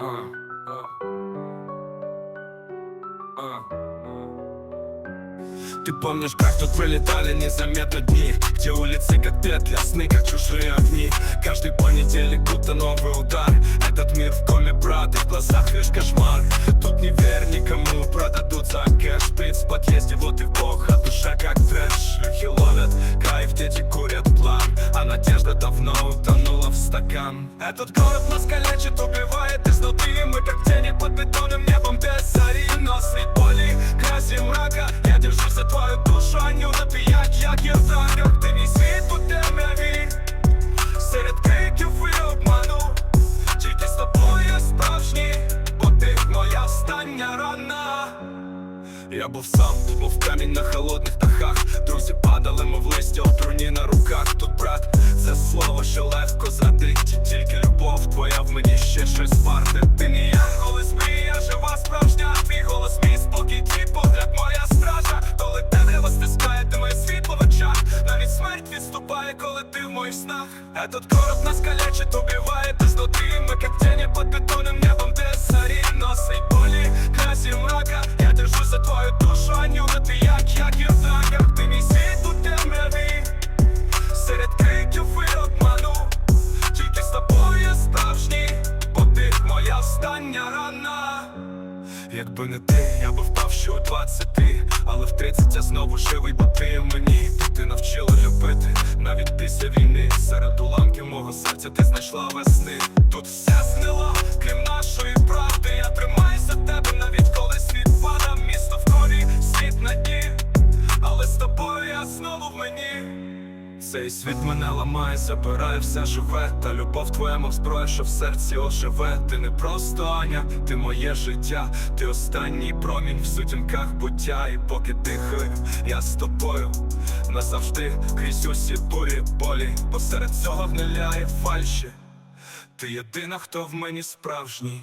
Ты помнишь, как тут пролетали незаметно дни? Где улицы как петля, сны как чужие огни? Каждый понедельник будто новый удар. Этот мир в коме, брат, и в глазах лишь кошмар. Тут не верь никому, продадут за кэш Шприц в подъезде, вот и бог, а душа как стакан Этот город нас калечит, убивает изнутри Мы как тени под бетонным небом без зари Но средь боли, грязи, мрака Я держусь за твою душу, а не напіять, як я заряд Ти мій світ у темряві Серед криків і обману Тільки з тобою я справжній Бо ти моя остання рана я був сам, мов камінь на холодних дахах Друзі падали, мов листя смерть відступає, коли ти в моїх снах Этот город нас калечит, убивает изнутри Мы как тени под бетонным небом без зари Носить болі, грязі мрака Я держусь за твою душу, Анюта, ти як, як і так Як ти мій світ у темряві Серед криків і обману Тільки з тобою я справжній Бо ти моя остання рана Якби не ти, я би впав ще у 20 Але в 30 я знову живий, бо ти мені Ти навчила любити навіть після війни Серед уламків мого серця ти знайшла весни. Тут все знило, крім нашої правди Я тримаюся тебе навіть коли світ падав Місто в корі, світ на дні Але з тобою я знову в мені. Цей світ мене ламає, забирає все живе. Та любов твоя, мов зброя, що в серці оживе. Ти не просто Аня, ти моє життя, ти останній промінь в сутінках буття. І поки дихаю, я з тобою назавжди крізь усі бурі болі Посеред цього гниляє фальші. Ти єдина, хто в мені справжній